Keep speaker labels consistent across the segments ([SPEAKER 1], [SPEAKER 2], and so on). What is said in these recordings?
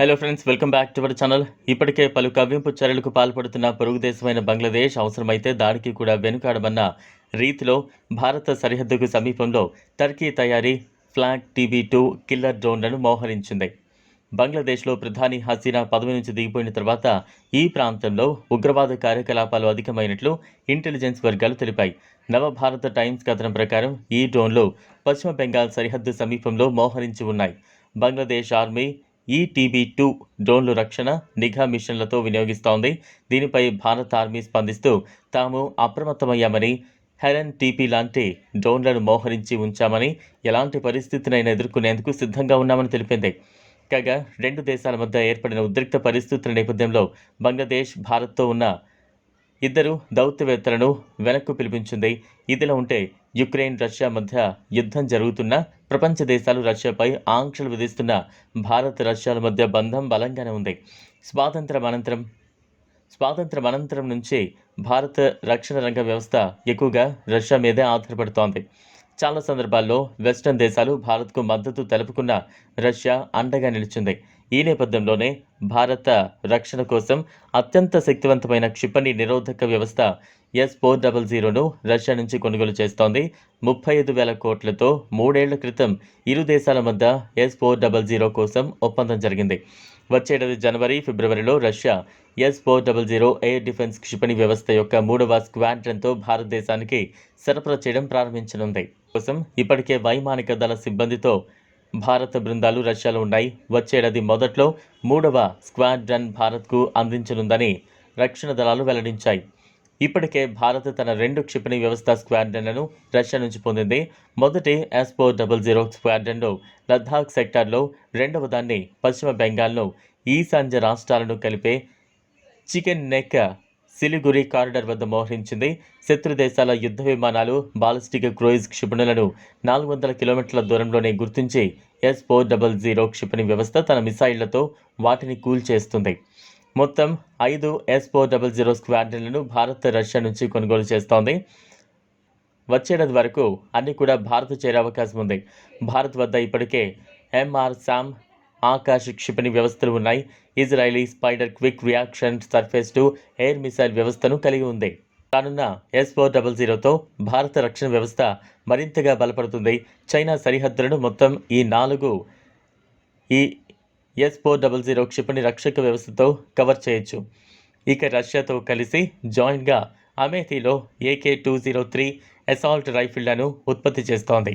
[SPEAKER 1] Hello friends welcome back to our channel ఇప్పటికే పలు కవ్వింపు చర్యలకు పాల్పడుతున్న పొరుగు దేశమైన బంగ్లాదేశ్ అవసరమైతే దాడికి కూడా వెనుకాడమన్న రీతిలో భారత సరిహద్దుకు సమీపంలో టర్కీ తయారీ ఫ్లాగ్ టీబీ టూ కిల్లర్ డ్రోన్లను మోహరించింది. బంగ్లాదేశ్లో ప్రధాని హసీనా పదవి నుంచి దిగిపోయిన తర్వాత ఈ ప్రాంతంలో ఉగ్రవాద కార్యకలాపాలు అధికమైనట్లు ఇంటెలిజెన్స్ వర్గాలు తెలిపాయి. నవభారత టైమ్స్ కథనం ప్రకారం ఈ డ్రోన్లు పశ్చిమ బెంగాల్ సరిహద్దు సమీపంలో మోహరించి ఉన్నాయి. బంగ్లాదేశ్ ఆర్మీ ఈ టీబీ టూ డ్రోన్లు రక్షణ నిఘా మిషన్లతో వినియోగిస్తోంది. దీనిపై భారత ఆర్మీ స్పందిస్తూ తాము అప్రమత్తమయ్యామని హెరన్ టీపీ లాంటి డ్రోన్లను మోహరించి ఉంచామని ఎలాంటి పరిస్థితినైనా ఎదుర్కొనేందుకు సిద్ధంగా ఉన్నామని తెలిపింది. కాగా రెండు దేశాల మధ్య ఏర్పడిన ఉద్రిక్త పరిస్థితుల నేపథ్యంలో బంగ్లాదేశ్ భారత్తో ఉన్న ఇద్దరు దౌత్యవేత్తలను వెనక్కు పిలిపించింది. ఇదిలా ఉంటే యుక్రెయిన్ రష్యా మధ్య యుద్ధం జరుగుతున్న ప్రపంచ దేశాలు రష్యాపై ఆంక్షలు విధిస్తున్న భారత్ రష్యాల మధ్య బంధం బలంగానే ఉంది. స్వాతంత్రం అనంతరం స్వాతంత్రం అనంతరం నుంచి భారత రక్షణ రంగ వ్యవస్థ ఎక్కువగా రష్యా మీదే ఆధారపడుతోంది. చాలా సందర్భాల్లో వెస్టర్న్ దేశాలు భారత్కు మద్దతు తెలుపుకున్న రష్యా అండగా నిలిచింది. ఈ నేపథ్యంలోనే భారత రక్షణ కోసం అత్యంత శక్తివంతమైన క్షిపణి నిరోధక వ్యవస్థ ఎస్ ఫోర్ డబల్ జీరోను రష్యా నుంచి కొనుగోలు చేస్తోంది. ముప్పై ఐదు వేల కోట్లతో మూడేళ్ళ క్రితం ఇరు దేశాల మధ్య ఎస్ ఫోర్ డబల్ జీరో కోసం ఒప్పందం జరిగింది. వచ్చేటది జనవరి ఫిబ్రవరిలో Russia S four double zero air defence క్షిపణి వ్యవస్థ యొక్క మూడవ స్క్వాడ్రన్తో భారతదేశానికి సరఫరా చేయడం ప్రారంభించనుంది. కోసం ఇప్పటికే వైమానిక దళ సిబ్బందితో భారత బృందాలు రష్యాలో ఉన్నాయి. వచ్చేడాది మొదట్లో మూడవ స్క్వాడ్రన్ భారత్కు అందించనుందని రక్షణ దళాలు వెల్లడించాయి. ఇప్పటికే భారత్ తన రెండు క్షిపణి వ్యవస్థ స్క్వాడ్రన్లను రష్యా నుంచి పొందింది. మొదటి S four double double zero స్క్వాడ్రన్లో Ladakh సెక్టార్లో రెండవ దాన్ని పశ్చిమ బెంగాల్ను ఈశాన్య రాష్ట్రాలను కలిపే చికెన్ నెక్ సిలిగురి కారిడార్ వద్ద మోహరించింది. శత్రు దేశాల యుద్ధ విమానాలు బాలిస్టిక్ క్రూయిజ్ క్షిపణులను నాలుగు వందల కిలోమీటర్ల దూరంలోనే గుర్తించి ఎస్ ఫోర్ డబల్ జీరో క్షిపణి వ్యవస్థ తన మిసైళ్ళతో వాటిని కూల్చేస్తుంది మొత్తం ఐదు ఎస్ ఫోర్ డబల్ జీరో స్క్వాడ్రన్లను భారత్ రష్యా నుంచి కొనుగోలు చేస్తోంది. వచ్చేటది వరకు అన్ని కూడా భారత్ చేరే అవకాశం ఉంది. భారత్ వద్ద ఇప్పటికే ఎంఆర్ శామ్ ఆకాశ క్షిపణి వ్యవస్థలు ఉన్నాయి. Israeli spider quick reaction surface to air missile వ్యవస్థను కలిగి ఉంది. రానున్న ఎస్ ఫోర్ డబల్ జీరోతో భారత రక్షణ వ్యవస్థ మరింతగా బలపడుతుంది. చైనా సరిహద్దులను మొత్తం ఈ నాలుగు ఈ ఎస్ ఫోర్ డబల్ జీరో క్షిపణి రక్షక వ్యవస్థతో కవర్ చేయొచ్చు. ఇక రష్యాతో కలిసి జాయింట్గా అమేథీలో AK two zero three assault రైఫిళ్ళను ఉత్పత్తి చేస్తోంది.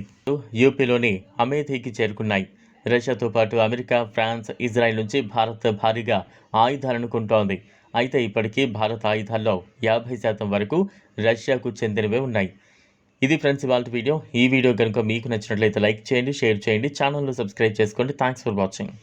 [SPEAKER 1] యూపీలోని అమేథీకి చేరుకున్నాయి. రష్యాతో పాటు అమెరికా ఫ్రాన్స్ ఇజ్రాయెల్ నుంచి భారత్ భారీగా ఆయుధాలను కొంటోంది. అయితే ఇప్పటికీ భారత్ ఆయుధాల్లో యాభై శాతం వరకు రష్యాకు చెందినవే ఉన్నాయి. ఇది ఫ్రెండ్స్ ఇవాళ వీడియో. ఈ వీడియో కనుక మీకు నచ్చినట్లయితే లైక్ చేయండి షేర్ చేయండి ఛానల్ను సబ్స్క్రైబ్ చేసుకోండి. Thanks for watching.